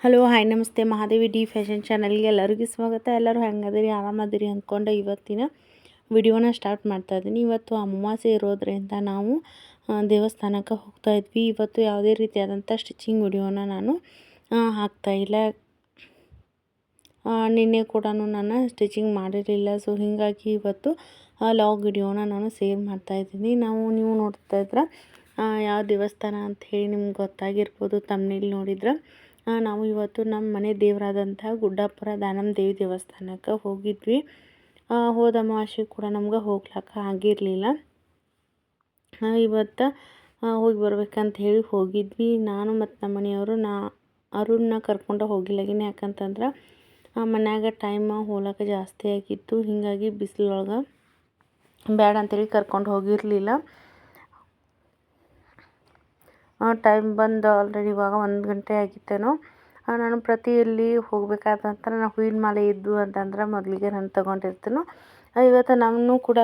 Hello, hi, ನಮಸ್ತೆ. Mahadevi D fashion ಚಾನಲ್ಗೆ ಎಲ್ಲರಿಗೂ ಸ್ವಾಗತ. ಎಲ್ಲರೂ ಹೆಂಗದಿರಿ? ಆರಾಮದಿರಿ ಅಂದ್ಕೊಂಡು ಇವತ್ತಿನ ವಿಡಿಯೋನ ಸ್ಟಾರ್ಟ್ ಮಾಡ್ತಾ ಇದ್ದೀನಿ. ಇವತ್ತು ಅಮಾವಾಸ್ಯೆ ಇರೋದ್ರಿಂದ ನಾವು ದೇವಸ್ಥಾನಕ್ಕೆ ಹೋಗ್ತಾ ಇದ್ವಿ. ಇವತ್ತು ಯಾವುದೇ ರೀತಿಯಾದಂಥ ಸ್ಟಿಚಿಂಗ್ ವಿಡಿಯೋನ ನಾನು ಹಾಕ್ತಾ ಇಲ್ಲ. ನಿನ್ನೆ ಕೂಡ ನಾನು ಸ್ಟಿಚಿಂಗ್ ಮಾಡಿರಲಿಲ್ಲ. ಸೊ, ಹೀಗಾಗಿ ಇವತ್ತು ಲಾಗ್ ವಿಡಿಯೋನ ನಾನು ಸೇರ್ ಮಾಡ್ತಾ ಇದ್ದೀನಿ. ನಾವು, ನೀವು ನೋಡ್ತಾ ಇದ್ರೆ ಯಾವ ದೇವಸ್ಥಾನ ಅಂತ ಹೇಳಿ ನಿಮ್ಗೆ ಗೊತ್ತಾಗಿರ್ಬೋದು. ತಮ್ಮನೇಲಿ ನೋಡಿದ್ರೆ. ನಾವು ಇವತ್ತು ನಮ್ಮ ಮನೆ ದೇವರಾದಂಥ ಗುಡ್ಡಾಪುರ ದಾನಮ್ ದೇವಿ ದೇವಸ್ಥಾನಕ್ಕೆ ಹೋಗಿದ್ವಿ. ಹೋದ ಅಮಾವಾಸ್ಯೆ ಕೂಡ ನಮ್ಗೆ ಹೋಗ್ಲಾಕ ಆಗಿರಲಿಲ್ಲ. ಇವತ್ತು ಹೋಗಿ ಬರ್ಬೇಕಂತ ಹೇಳಿ ಹೋಗಿದ್ವಿ. ನಾನು ಮತ್ತು ನಮ್ಮ ಮನೆಯವರು, ನಾ, ಅರುಣ್ನ ಕರ್ಕೊಂಡು ಹೋಗಿಲ್ಲಗಿನ ಯಾಕಂತಂದ್ರೆ ಮನ್ಯಾಗ ಟೈಮ್ ಹೋಲಕ ಜಾಸ್ತಿ ಆಗಿತ್ತು. ಹೀಗಾಗಿ ಬಿಸಿಲೊಳಗೆ ಬೇಡ ಅಂತೇಳಿ ಕರ್ಕೊಂಡು ಹೋಗಿರಲಿಲ್ಲ. ಟೈಮ್ ಬಂದು ಆಲ್ರೆಡಿ ಇವಾಗ ಒಂದು ಗಂಟೆ ಆಗಿತ್ತೇನೋ. ನಾನು ಪ್ರತಿ ಎಲ್ಲಿ ಹೋಗ್ಬೇಕಾದಂತ ನಾನು ಹೂವಿನ ಮಾಲೆ ಇದ್ದು ಅಂತಂದ್ರೆ ಮೊದಲಿಗೆ ನಾನು ತಗೊಂಡಿರ್ತೀನೋ. ಇವತ್ತು ನಾನು ಕೂಡ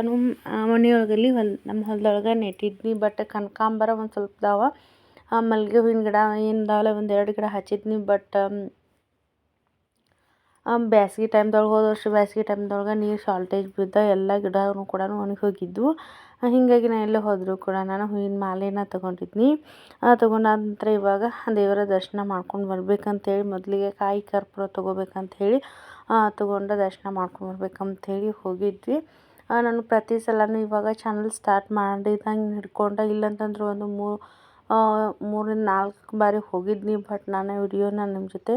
ಮನೆಯೊಳಗಲ್ಲಿ ಹೊಲ್, ನಮ್ಮ ಹೊಲದೊಳಗೆ ನೆಟ್ಟಿದ್ನಿ ಬಟ್ ಕನಕಾಂಬರ ಒಂದು ಸ್ವಲ್ಪ ಇದಾವ ಆ, ಮಲ್ಲಿಗೆ ಹೂವಿನ ಗಿಡ ಏನು ಇದಾವಲ್ಲ ಒಂದು ಎರಡು ಗಿಡ ಹಚ್ಚಿದ್ನಿ ಬಟ್ ಬ್ಯಾಸ್ಗೆ ಟೈಮ್ದೊಳಗೆ ಹೋದ ವರ್ಷ ಬ್ಯಾಸ್ಗೆ ಟೈಮ್ದೊಳಗೆ ನೀರು ಶಾರ್ಟೇಜ್ ಬಿದ್ದ ಎಲ್ಲ ಗಿಡವೂ ಕೂಡ ಒಣಗಿ ಹೋಗಿದ್ವು. ಹೀಗಾಗಿ ನಾನು ಎಲ್ಲೇ ಹೋದರೂ ಕೂಡ ನಾನು ಹೂವಿನ ಮಾಲೆನ ತೊಗೊಂಡಿದ್ನಿ. ತೊಗೊಂಡ ನಂತರ ಇವಾಗ ದೇವರ ದರ್ಶನ ಮಾಡ್ಕೊಂಡು ಬರ್ಬೇಕಂತೇಳಿ ಮೊದಲಿಗೆ ಕಾಯಿ ಕರ್ಪೂರ ತೊಗೋಬೇಕಂಥೇಳಿ ತೊಗೊಂಡು ದರ್ಶನ ಮಾಡ್ಕೊಂಡು ಬರ್ಬೇಕಂತೇಳಿ ಹೋಗಿದ್ವಿ. ನಾನು ಪ್ರತಿ ಸಲನೂ ಇವಾಗ ಚಾನಲ್ ಸ್ಟಾರ್ಟ್ ಮಾಡಿದಂಗೆ ಹಿಡ್ಕೊಂಡ ಇಲ್ಲಂತಂದ್ರೆ ಒಂದು ಮೂರು ಮೂರಿಂದ ನಾಲ್ಕು ಬಾರಿ ಹೋಗಿದ್ನಿ ಬಟ್ ನಾನು ವಿಡಿಯೋನ ನಿಮ್ಮ ಜೊತೆ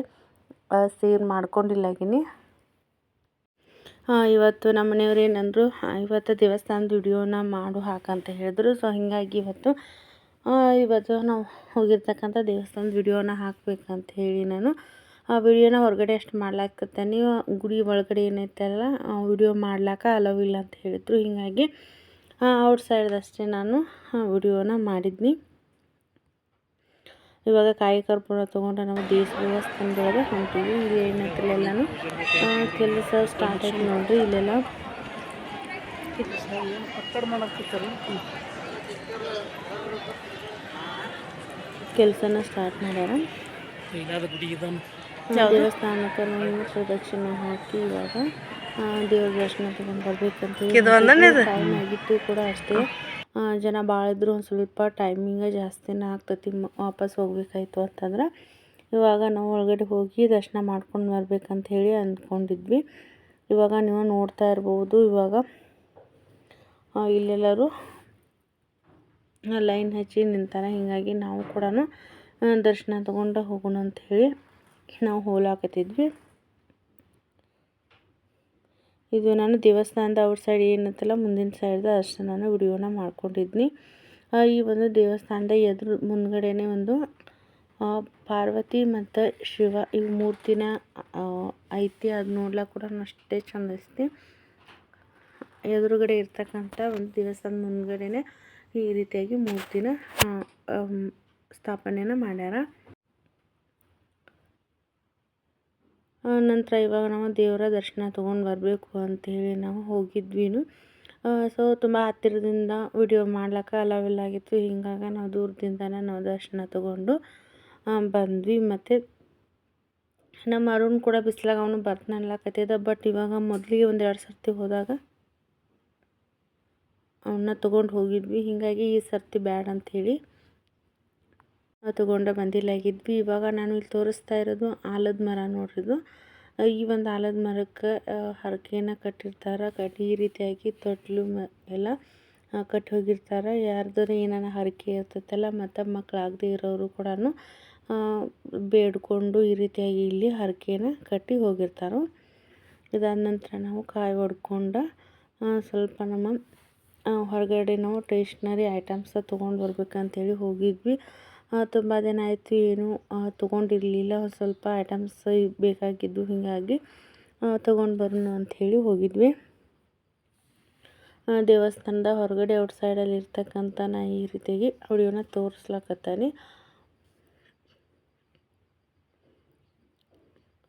ಶೇರ್ ಮಾಡ್ಕೊಂಡಿಲ್ಲಾಗಿನಿ ಇವತ್ತು ನಮ್ಮ ಮನೆಯವ್ರು ಏನಂದರು ಇವತ್ತು ದೇವಸ್ಥಾನದ ವಿಡಿಯೋನ ಮಾಡು ಹಾಕಂತ ಹೇಳಿದ್ರು. ಸೊ ಹೀಗಾಗಿ ಇವತ್ತು ಇವತ್ತು ನಾವು ಹೋಗಿರ್ತಕ್ಕಂಥ ದೇವಸ್ಥಾನದ ವಿಡಿಯೋನ ಹಾಕಬೇಕಂತ ಹೇಳಿ ನಾನು. ಆ, ವಿಡಿಯೋನ ಹೊರಗಡೆ ಅಷ್ಟು ನೀವು ಗುಡಿ ಒಳಗಡೆ ಏನೈತಲ್ಲ ವಿಡಿಯೋ ಮಾಡ್ಲಾಕ ಅಲವಿಲ್ಲ ಅಂತ ಹೇಳಿದ್ರು. ಹೀಗಾಗಿ ಔಟ್ ಸೈಡ್ದಷ್ಟೇ ನಾನು ವಿಡಿಯೋನ ಮಾಡಿದ್ನಿ. ಇವಾಗ ಕಾಯಿ ಕರ್ಪೂರ ತೊಗೊಂಡು ನಾವು ದೇಶ ದೇವಸ್ಥಾನದೊಳಗೆ ಹೊಂಟೀವಿ. ಇಲ್ಲಿ ಏನಂತಲ್ಲ ಎಲ್ಲನೂ ಕೆಲಸ ಸ್ಟಾರ್ಟ್ ಆಗಿ ನೋಡ್ರಿ ಇಲ್ಲೆಲ್ಲ. ಕೆಲಸನ ಸ್ಟಾರ್ಟ್ ಮಾಡ್ಯಾರ. ದೇವಸ್ಥಾನಕ್ಕೆ ನಾವು ಪ್ರದಕ್ಷಿಣೆ ಹಾಕಿ ಇವಾಗ ದೇವ್ರ ದರ್ಶನ ತಗೊಂಡು ಬರ್ಬೇಕಂತ ಟೈಮ್ ಆಗಿತ್ತು ಕೂಡ ಅಷ್ಟೇ. ಜನ ಭಾಳ ಇದ್ರು ಒಂದು ಸ್ವಲ್ಪ ಟೈಮಿಂಗ ಜಾಸ್ತಿನೇ ಆಗ್ತೈತಿ ವಾಪಸ್ ಹೋಗ್ಬೇಕಾಯ್ತು ಅಂತಂದ್ರೆ ಇವಾಗ ನಾವು ಒಳಗಡೆ ಹೋಗಿ ದರ್ಶನ ಮಾಡ್ಕೊಂಡು ಬರ್ಬೇಕಂತ ಹೇಳಿ ಅಂದ್ಕೊಂಡಿದ್ವಿ ಇವಾಗ ನೀವು ನೋಡ್ತಾ ಇರ್ಬೋದು, ಇವಾಗ ಇಲ್ಲೆಲ್ಲರೂ ಲೈನ್ ಹಚ್ಚಿ ನಿಂತಾರೆ, ಹೀಗಾಗಿ ನಾವು ಕೂಡ ದರ್ಶನ ತಗೊಂಡು ಹೋಗೋಣ ಅಂತ ಹೇಳಿ ನಾವು ಹೋಗ್ಲಾಕತ್ತಿದ್ವಿ ಇದು ನಾನು ದೇವಸ್ಥಾನದ ಔಟ್ ಸೈಡ್ ಏನಂತಲ್ಲ, ಮುಂದಿನ ಅಷ್ಟು ನಾನು ವಿಡಿಯೋನ ಮಾಡ್ಕೊಂಡಿದ್ನಿ. ಈ ಒಂದು ದೇವಸ್ಥಾನದ ಎದುರು ಮುಂದ್ಗಡೆನೆ ಒಂದು ಪಾರ್ವತಿ ಮತ್ತು ಶಿವ, ಈ ಮೂರ್ತಿನ ಐತಿ, ಅದು ನೋಡ್ಲಿಕ್ಕೆ ಕೂಡ ಅಷ್ಟೇ ಚಂದ ಎದುರುಗಡೆ ಇರ್ತಕ್ಕಂಥ ಒಂದು ದೇವಸ್ಥಾನದ ಮುಂದ್ಗಡೆನೆ ಈ ರೀತಿಯಾಗಿ ಮೂರ್ತಿನ ಸ್ಥಾಪನೆನ ಮಾಡ್ಯಾರ ಆ, ನಂತರ ಇವಾಗ ನಾವು ದೇವರ ದರ್ಶನ ತೊಗೊಂಡು ಬರಬೇಕು ಅಂತೇಳಿ ನಾವು ಹೋಗಿದ್ವಿ ಸೊ ತುಂಬ ಹತ್ತಿರದಿಂದ ವಿಡಿಯೋ ಮಾಡ್ಲಿಕ್ಕೆ ಅಲವೆಲ್ಲ ಆಗಿತ್ತು. ಹಿಂಗಾಗಿ ನಾವು ದೂರದಿಂದನೇ ನಾವು ದರ್ಶನ ತಗೊಂಡು ಬಂದ್ವಿ. ಮತ್ತು ನಮ್ಮ ಅರುಣ್ ಕೂಡ ಬಿಸಿಲಾಗ ಅವನು ಬರ್ತಾನಲ್ಲಕತ್ತಿದ್ದ ಬಟ್ ಇವಾಗ ಮೊದಲಿಗೆ ಒಂದು ಎರಡು ಸರ್ತಿ ಹೋದಾಗ ಅವನ್ನ ತೊಗೊಂಡು ಹೋಗಿದ್ವಿ. ಹೀಗಾಗಿ ಈ ಸರ್ತಿ ಬ್ಯಾಡ ಅಂಥೇಳಿ ತೊಗೊಂಡು ಬಂದಿಲ್ಲಾಗಿದ್ವಿ ಇವಾಗ ನಾನು ಇಲ್ಲಿ ತೋರಿಸ್ತಾ ಇರೋದು ಆಲದ ಮರ ನೋಡ್ರಿದು. ಈ ಒಂದು ಆಲದ ಮರಕ್ಕೆ ಹರಕೆನ ಕಟ್ಟಿರ್ತಾರೆ. ಕಟ್ಟಿ ಈ ರೀತಿಯಾಗಿ ತೊಟ್ಲು ಮ, ಎಲ್ಲ ಕಟ್ಟಿ ಹೋಗಿರ್ತಾರೆ. ಯಾರ್ದಾರು ಏನಾರ ಹರಕೆ ಇರ್ತೈತಲ್ಲ, ಮತ್ತು ಮಕ್ಕಳಾಗದೇ ಇರೋರು ಕೂಡ ಬೇಡ್ಕೊಂಡು ಈ ರೀತಿಯಾಗಿ ಇಲ್ಲಿ ಹರಕೆನ ಕಟ್ಟಿ ಹೋಗಿರ್ತಾರೆ. ಇದಾದ ನಂತರ ನಾವು ಕಾಯಿ ಹೊಡ್ಕೊಂಡು ಸ್ವಲ್ಪ ನಮ್ಮ ಹೊರಗಡೆ ನಾವು ಟೇಷ್ನರಿ ಐಟಮ್ಸ ತೊಗೊಂಡು ಬರ್ಬೇಕಂತೇಳಿ ಹೋಗಿದ್ವಿ. ತುಂಬ ದಿನ ಆಯಿತು ಏನು ತೊಗೊಂಡಿರಲಿಲ್ಲ. ಒಂದು ಸ್ವಲ್ಪ ಐಟಮ್ಸ್ ಬೇಕಾಗಿದ್ದು ಹೀಗಾಗಿ ತೊಗೊಂಡು ಬರೋಣ ಅಂಥೇಳಿ ಹೋಗಿದ್ವಿ. ದೇವಸ್ಥಾನದ ಹೊರಗಡೆ ಔಟ್ ಸೈಡಲ್ಲಿ ಇರ್ತಕ್ಕಂಥ ನಾ ಈ ರೀತಿಯಾಗಿ ವಿಡಿಯೋನ ತೋರಿಸ್ಲಕತ್ತಾನೆ.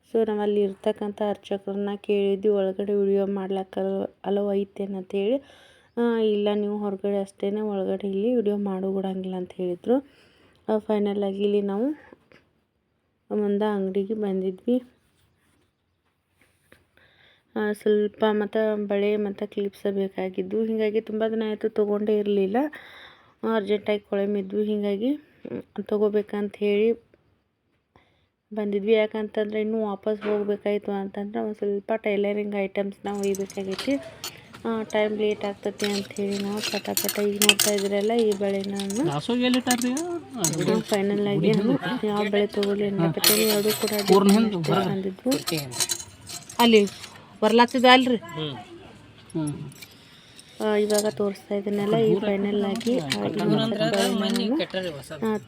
ಸೊ ನಮ್ಮಲ್ಲಿ ಇರ್ತಕ್ಕಂಥ ಅರ್ಚಕರನ್ನ ಕೇಳಿದ್ವಿ ಒಳಗಡೆ ವಿಡಿಯೋ ಮಾಡ್ಲಿಕ್ಕೆ ಅಲೋ ಐತೇನು ಅಂತೇಳಿ ಇಲ್ಲ, ನೀವು ಹೊರಗಡೆ ಅಷ್ಟೇ ಒಳಗಡೆ ಇಲ್ಲಿ ವಿಡಿಯೋ ಮಾಡೋಗಿಡಂಗಿಲ್ಲ ಅಂತ ಹೇಳಿದರು. ಫೈನಲ್ ಆಗಿ ಇಲ್ಲಿ ನಾವು ಒಂದು ಅಂಗಡಿಗೆ ಬಂದಿದ್ವಿ. ಸ್ವಲ್ಪ ಮತ್ತು ಬಳೆ ಮತ್ತು ಕ್ಲಿಪ್ಸ ಬೇಕಾಗಿದ್ದು, ಹೀಗಾಗಿ ತುಂಬ ದಿನ ಆಯಿತು ತೊಗೊಂಡೇ ಇರಲಿಲ್ಲ. ಅರ್ಜೆಂಟಾಗಿ ಕೊಳೆಮಿದ್ವು ಹೀಗಾಗಿ ತೊಗೋಬೇಕಂತ ಹೇಳಿ ಬಂದಿದ್ವಿ. ಯಾಕಂತಂದರೆ ಇನ್ನೂ ವಾಪಸ್ ಹೋಗಬೇಕಾಯಿತು ಅಂತಂದ್ರೆ ಒಂದು ಸ್ವಲ್ಪ ಟೈಲರಿಂಗ್ ಐಟಮ್ಸ್ ನಾವು ಒಯ್ಬೇಕಾಗೈತಿ. ಟೈಮ್ ಲೇಟ್ ಆಗ್ತೈತಿ ಅಂಥೇಳಿ ನಾವು ಪಟ ಪಟ ಈಗ ನೋಡ್ತಾ ಇದ್ರಲ್ಲ ಈ ಬೆಳೆನ ಫೈನಲ್ ಆಗಿ ಯಾವ ಬೆಳೆ ತೊಗೊಲಿ ಅನ್ಬೇಕಂತೇಳಿ ಎರಡು ಕೂಡ ಅಲ್ಲಿ ಬರ್ಲಾತ್ತದ ಅಲ್ರಿ? ಹ್ಞೂ ಇವಾಗ ತೋರಿಸ್ತಾ ಇದನ್ನೆಲ್ಲ ಈ ಫೈನಲ್ ಆಗಿ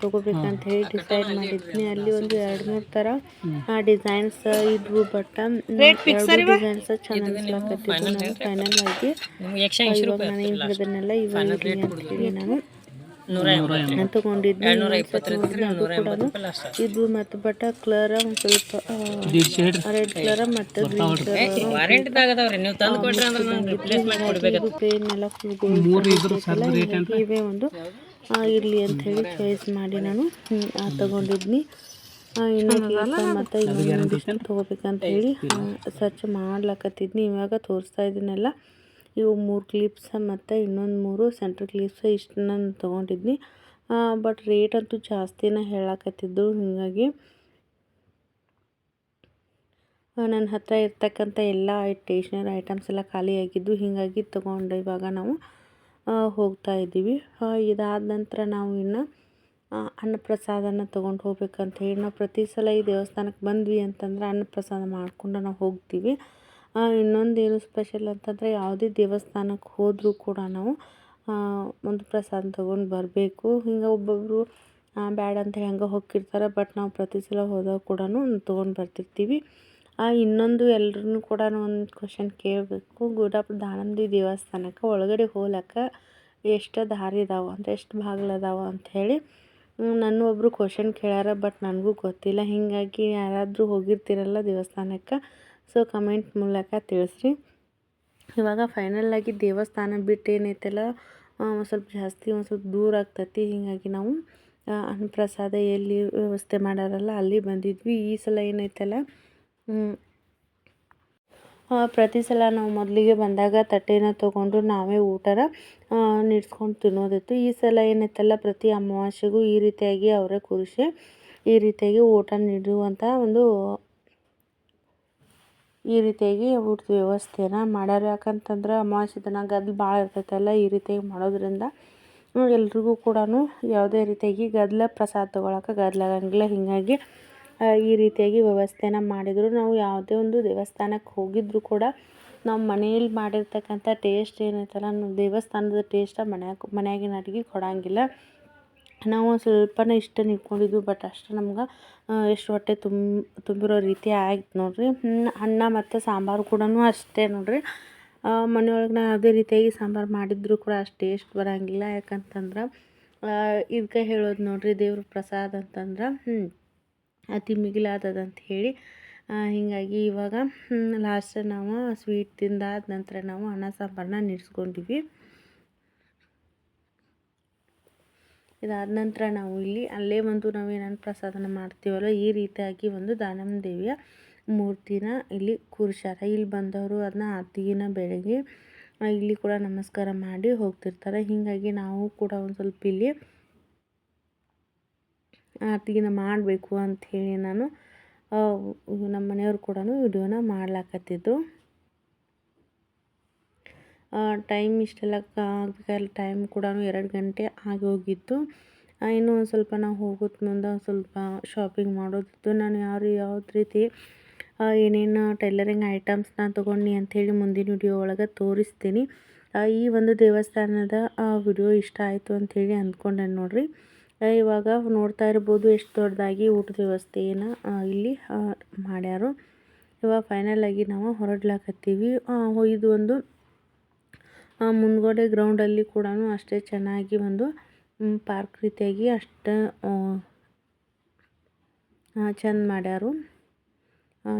ತಗೋಬೇಕಂತ ಹೇಳಿ ಡಿಸೈಡ್ ಮಾಡಿದ್ನಿ ಅಲ್ಲಿ ಒಂದು ಎರಡು ಮೂರು ಥರ ಡಿಸೈನ್ಸ್ ಇದ್ವು ಬಟ್ ಎರಡು ಡಿಸೈನ್ಸ್ ಚೆನ್ನಾಗಿ ಫೈನಲ್ ಆಗಿ ಇವಾಗ ನಾನು ಏನು ಹೇಳಿದನ್ನೆಲ್ಲ ಇವಾಗ ಇರ್ಲಿ ಅಂತ ಹೇಳಿ ನಾನು ನಾನು ಕೂಡ ಇದು ಮತ್ತು ಬಟ್ ಕಲರ್ ಒಂದು ಸ್ವಲ್ಪ ರೆಡ್ ಕಲರ್ ಮತ್ತು ಗ್ರೀನ್ ಕಲರ್ ಫುಲ್ ಇವೇ ಒಂದು ಆಗಿರಲಿ ಇರ್ಲಿ ಅಂತ ಹೇಳಿ ಚಾಯ್ಸ್ ಮಾಡಿ ನಾನು ಆ ತಗೊಂಡಿದ್ನಿ. ಮತ್ತೆ ಇನ್ನೊಂದಿಷ್ಟು ತೊಗೋಬೇಕಂತ ಹೇಳಿ ಸರ್ಚ್ ಮಾಡ್ಲಕತ್ತಿದ್ನಿ ಇವಾಗ ತೋರಿಸ್ತಾ ಇದ್ದೀನಲ್ಲ. ಇವು ಮೂರು ಕ್ಲಿಪ್ಸ ಮತ್ತು ಇನ್ನೊಂದು ಮೂರು ಸೆಂಟ್ರ್ ಕ್ಲಿಪ್ಸ ಇಷ್ಟು ನಾನು ತೊಗೊಂಡಿದ್ನಿ. ಬಟ್ ರೇಟ್ ಅಂತೂ ಜಾಸ್ತಿನ ಹೇಳಕತ್ತಿದ್ದು ಹೀಗಾಗಿ ನನ್ನ ಹತ್ರ ಇರ್ತಕ್ಕಂಥ ಎಲ್ಲ ಸ್ಟೇಷ್ನರಿ ಐಟಮ್ಸ್ ಎಲ್ಲ ಖಾಲಿಯಾಗಿದ್ದು ಹೀಗಾಗಿ ತೊಗೊಂಡು ಇವಾಗ ನಾವು ಹೋಗ್ತಾ ಇದ್ದೀವಿ. ಇದಾದ ನಂತರ ನಾವು ಇನ್ನು ಅನ್ನ ಅನ್ನಪ್ರಸಾದನ ತೊಗೊಂಡು ಹೋಗ್ಬೇಕಂತ ಹೇಳಿ, ನಾವು ಪ್ರತಿ ಸಲ ಈ ದೇವಸ್ಥಾನಕ್ಕೆ ಬಂದ್ವಿ ಅಂತಂದ್ರೆ ಅನ್ನಪ್ರಸಾದ ಮಾಡಿಕೊಂಡು ನಾವು ಹೋಗ್ತೀವಿ. ಇನ್ನೊಂದೇನು ಸ್ಪೆಷಲ್ ಅಂತಂದರೆ ಯಾವುದೇ ದೇವಸ್ಥಾನಕ್ಕೆ ಹೋದರೂ ಕೂಡ ನಾವು ಒಂದು ಪ್ರಸಾದ ತೊಗೊಂಡು ಬರಬೇಕು. ಹಿಂಗೆ ಒಬ್ಬೊಬ್ಬರು ಬ್ಯಾಡ ಅಂತ ಹೇಳಿ ಹಂಗೆ ಹೋಗಿರ್ತಾರೆ ಬಟ್ ನಾವು ಪ್ರತಿ ಸಲ ಹೋದಾಗ ಕೂಡ ತೊಗೊಂಡು ಬರ್ತಿರ್ತೀವಿ. ಇನ್ನೊಂದು ಎಲ್ರೂ ಕೂಡ ಒಂದು ಕ್ವಶನ್ ಕೇಳಬೇಕು. ಗುಡಪ್ಪ ದಾನಂದಿ ದೇವಸ್ಥಾನಕ್ಕೆ ಒಳಗಡೆ ಹೋಗ್ಲಕ್ಕ ಎಷ್ಟು ದಾರಿ ಇದಾವೆ ಅಂದರೆ ಎಷ್ಟು ಅಂತ ಅಂಥೇಳಿ ನನ್ನ ಒಬ್ಬರು ಕ್ವಶನ್ ಕೇಳ್ಯಾರ, ಬಟ್ ನನಗೂ ಗೊತ್ತಿಲ್ಲ. ಹೀಗಾಗಿ ಯಾರಾದರೂ ಹೋಗಿರ್ತೀರಲ್ಲ ದೇವಸ್ಥಾನಕ್ಕೆ ಸೊ ಕಮೆಂಟ್ ಮೂಲಕ ತಿಳಿಸ್ರಿ. ಇವಾಗ ಫೈನಲ್ ಆಗಿ ದೇವಸ್ಥಾನ ಬಿಟ್ಟು ಏನೈತಲ್ಲ ಒಂದು ಸ್ವಲ್ಪ ಜಾಸ್ತಿ, ಒಂದು ಸ್ವಲ್ಪ ದೂರ ಆಗ್ತೈತಿ. ಹೀಗಾಗಿ ನಾವು ಅನ್ನ ಪ್ರಸಾದ ಎಲ್ಲಿ ವ್ಯವಸ್ಥೆ ಮಾಡಾರಲ್ಲ, ಅಲ್ಲಿ ಬಂದಿದ್ವಿ. ಈ ಸಲ ಏನೈತಲ್ಲ ಪ್ರತಿ ಸಲ ನಾವು ಮೊದಲಿಗೆ ಬಂದಾಗ ತಟ್ಟೆನ ತೊಗೊಂಡು ನಾವೇ ಊಟನ ನಿಡ್ಸ್ಕೊಂಡು ತಿನ್ನೋದಿತ್ತು. ಈ ಸಲ ಏನೈತಲ್ಲ, ಪ್ರತಿ ಅಮಾವಾಸ್ಯೆಗೂ ಈ ರೀತಿಯಾಗಿ ಅವರೇ ಕೂರಿಸಿ ಈ ರೀತಿಯಾಗಿ ಊಟ ನೀಡುವಂಥ ಒಂದು ಈ ರೀತಿಯಾಗಿ ಊಟದ ವ್ಯವಸ್ಥೆನ ಮಾಡ್ಯಾರ. ಯಾಕಂತಂದ್ರೆ ಅಮಾವಾಸ್ಯೆ ದಿನ ಗದ್ದಲ ಭಾಳ ಇರ್ತೈತಲ್ಲ, ಈ ರೀತಿಯಾಗಿ ಮಾಡೋದ್ರಿಂದ ಎಲ್ರಿಗೂ ಕೂಡ ಯಾವುದೇ ರೀತಿಯಾಗಿ ಗದ್ಲ ಪ್ರಸಾದ ತೊಗೊಳಕ್ಕೆ ಗದ್ಲ ಆಗಂಗಿಲ್ಲ. ಹೀಗಾಗಿ ಈ ರೀತಿಯಾಗಿ ವ್ಯವಸ್ಥೆನ ಮಾಡಿದ್ರು. ನಾವು ಯಾವುದೇ ಒಂದು ದೇವಸ್ಥಾನಕ್ಕೆ ಹೋಗಿದ್ದರೂ ಕೂಡ ನಾವು ಮನೆಯಲ್ಲಿ ಮಾಡಿರ್ತಕ್ಕಂಥ ಟೇಸ್ಟ್ ಏನೈತಲ್ಲ ದೇವಸ್ಥಾನದ ಟೇಸ್ಟ ಮನ್ಯಾಗ ಮನೆಯಾಗಿನ ಅಡುಗೆ ಕೊಡಂಗಿಲ್ಲ. ನಾವು ಒಂದು ಸ್ವಲ್ಪನೇ ಇಷ್ಟ ಇಟ್ಕೊಂಡಿದ್ವಿ ಬಟ್ ಅಷ್ಟು ನಮ್ಗೆ ಎಷ್ಟು ಹೊಟ್ಟೆ ತುಂಬ ತುಂಬಿರೋ ರೀತಿ ಆಯ್ತು ನೋಡಿರಿ. ಅನ್ನ ಮತ್ತು ಸಾಂಬಾರು ಕೂಡ ಅಷ್ಟೇ ನೋಡಿರಿ. ಮನೆಯೊಳಗೆ ನಾ ಯಾವುದೇ ರೀತಿಯಾಗಿ ಸಾಂಬಾರು ಮಾಡಿದರೂ ಕೂಡ ಅಷ್ಟು ಟೇಸ್ಟ್ ಬರೋಂಗಿಲ್ಲ. ಯಾಕಂತಂದ್ರೆ ಇದಕ್ಕೆ ಹೇಳೋದು ನೋಡಿರಿ, ದೇವ್ರ ಪ್ರಸಾದ ಅಂತಂದ್ರೆ ಅತಿ ಮಿಗಿಲಾದದಂತ ಹೇಳಿ. ಹೀಗಾಗಿ ಇವಾಗ ಲಾಸ್ಟ್ ನಾವು ಸ್ವೀಟ್ ತಿಂದಾದ ನಂತರ ನಾವು ಅನ್ನ ಸಾಂಬಾರನ್ನ ನಿಡ್ಸ್ಕೊಂಡಿವಿ ಇದಾದ ನಂತರ ನಾವು ಇಲ್ಲಿ ಅಲ್ಲೇ ಒಂದು ನಾವು ಏನೇನು ಪ್ರಸಾದನ ಮಾಡ್ತೀವಲ್ಲ, ಈ ರೀತಿಯಾಗಿ ಒಂದು ದಾನಮ್ಮ ದೇವಿಯ ಮೂರ್ತಿನ ಇಲ್ಲಿ ಕೂರಿಸ್ಯಾರ. ಇಲ್ಲಿ ಬಂದವರು ಅದನ್ನ ಆರತಿಗಿನ ಬೆಳಗ್ಗೆ ಇಲ್ಲಿ ಕೂಡ ನಮಸ್ಕಾರ ಮಾಡಿ ಹೋಗ್ತಿರ್ತಾರೆ. ಹೀಗಾಗಿ ನಾವು ಕೂಡ ಒಂದು ಸ್ವಲ್ಪ ಇಲ್ಲಿ ಆರತಿಗಿನ ಮಾಡಬೇಕು ಅಂಥೇಳಿ ನಾನು ನಮ್ಮ ಮನೆಯವರು ಕೂಡ ವಿಡಿಯೋನ ಮಾಡ್ಲಾಕತ್ತಿದ್ದು. ಟೈಮ್ ಇಷ್ಟೆಲ್ಲ ಆಗಬೇಕಾದ್ರೆ ಟೈಮ್ ಕೂಡ ಎರಡು ಗಂಟೆ ಆಗಿ ಹೋಗಿತ್ತು. ಇನ್ನೂ ಒಂದು ಸ್ವಲ್ಪ ನಾವು ಹೋಗೋದು ಮುಂದೆ ಸ್ವಲ್ಪ ಶಾಪಿಂಗ್ ಮಾಡೋದಿತ್ತು. ನಾನು ಯಾವ ಯಾವ್ದು ರೀತಿ ಏನೇನು ಟೈಲರಿಂಗ್ ಐಟಮ್ಸ್ನ ತೊಗೊಂಡು ಅಂಥೇಳಿ ಮುಂದಿನ ವಿಡಿಯೋ ಒಳಗೆ ತೋರಿಸ್ತೀನಿ. ಈ ಒಂದು ದೇವಸ್ಥಾನದ ವಿಡಿಯೋ ಇಷ್ಟ ಆಯಿತು ಅಂಥೇಳಿ ಅಂದ್ಕೊಂಡೆ ನೋಡಿರಿ. ಇವಾಗ ನೋಡ್ತಾ ಇರ್ಬೋದು ಎಷ್ಟು ದೊಡ್ಡದಾಗಿ ಊಟದ ವ್ಯವಸ್ಥೆಯನ್ನು ಇಲ್ಲಿ ಮಾಡ್ಯಾರು. ಇವಾಗ ಫೈನಲ್ ಆಗಿ ನಾವು ಹೊರಡ್ಲಾಕತ್ತೀವಿ. ಇದು ಒಂದು ಮುಂದ್ಗಡೆ ಗ್ರೌಂಡಲ್ಲಿ ಕೂಡ ಅಷ್ಟೇ ಚೆನ್ನಾಗಿ ಒಂದು ಪಾರ್ಕ್ ರೀತಿಯಾಗಿ ಅಷ್ಟು ಚೆಂದ ಮಾಡ್ಯಾರು.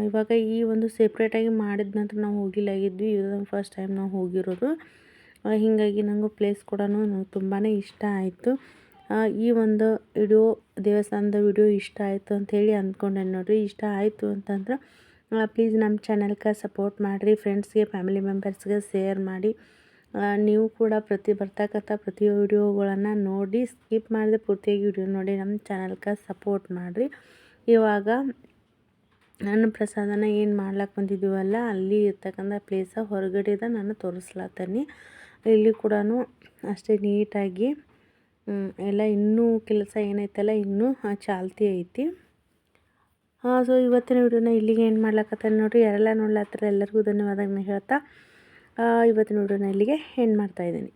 ಇವಾಗ ಈ ಒಂದು ಸೆಪ್ರೇಟಾಗಿ ಮಾಡಿದ ನಂತರ ನಾವು ಹೋಗಿಲ್ಲಾಗಿದ್ವಿ ಇದು ಫಸ್ಟ್ ಟೈಮ್ ನಾವು ಹೋಗಿರೋದು. ಹೀಗಾಗಿ ನನಗೂ ಪ್ಲೇಸ್ ಕೂಡ ತುಂಬಾ ಇಷ್ಟ ಆಯಿತು. ಈ ಒಂದು ವಿಡಿಯೋ ದೇವಸ್ಥಾನದ ವಿಡಿಯೋ ಇಷ್ಟ ಆಯಿತು ಅಂಥೇಳಿ ಅಂದ್ಕೊಂಡೆ ನೋಡಿರಿ. ಇಷ್ಟ ಆಯಿತು ಅಂತಂದ್ರೆ ಪ್ಲೀಸ್ ನಮ್ಮ ಚಾನಲ್ಗೆ ಸಪೋರ್ಟ್ ಮಾಡಿರಿ. ಫ್ರೆಂಡ್ಸ್ಗೆ ಫ್ಯಾಮಿಲಿ ಮೆಂಬರ್ಸ್ಗೆ ಶೇರ್ ಮಾಡಿ. ನೀವು ಕೂಡ ಪ್ರತಿ ಬರ್ತಕ್ಕಂಥ ಪ್ರತಿ ವಿಡಿಯೋಗಳನ್ನು ನೋಡಿ ಸ್ಕಿಪ್ ಮಾಡಿದೆ ಪೂರ್ತಿಯಾಗಿ ವಿಡಿಯೋ ನೋಡಿ ನಮ್ಮ ಚಾನಲ್ಗೆ ಸಪೋರ್ಟ್ ಮಾಡಿರಿ. ಇವಾಗ ನನ್ನ ಪ್ರಸಾದನ ಏನು ಮಾಡ್ಲಕ್ಕೆ ಬಂದಿದ್ದೀವಲ್ಲ, ಅಲ್ಲಿ ಇರ್ತಕ್ಕಂಥ ಪ್ಲೇಸ ಹೊರಗಡೆದ ನಾನು ತೋರಿಸ್ಲತ್ತೀನಿ. ಇಲ್ಲಿ ಕೂಡ ಅಷ್ಟೇ ನೀಟಾಗಿ ಎಲ್ಲ ಇನ್ನೂ ಕೆಲಸ ಏನೈತಲ್ಲ, ಇನ್ನೂ ಚಾಲ್ತಿ ಐತಿ. ಸೊ ಇವತ್ತಿನ ವಿಡಿಯೋನ ಇಲ್ಲಿಗೆ ಏನು ಮಾಡ್ಲಕತ್ತಾನೆ ನೋಡಿರಿ. ಯಾರೆಲ್ಲ ನೋಡ್ಲತ್ತಾರ ಎಲ್ಲರಿಗೂ ಧನ್ಯವಾದ ಹೇಳ್ತಾ. ಆ, ನೋಡೋಣ ಇಲ್ಲಿಗೆ. ಎಂಡ್ ಮಾಡ್ತಾಯಿದ್ದೀನಿ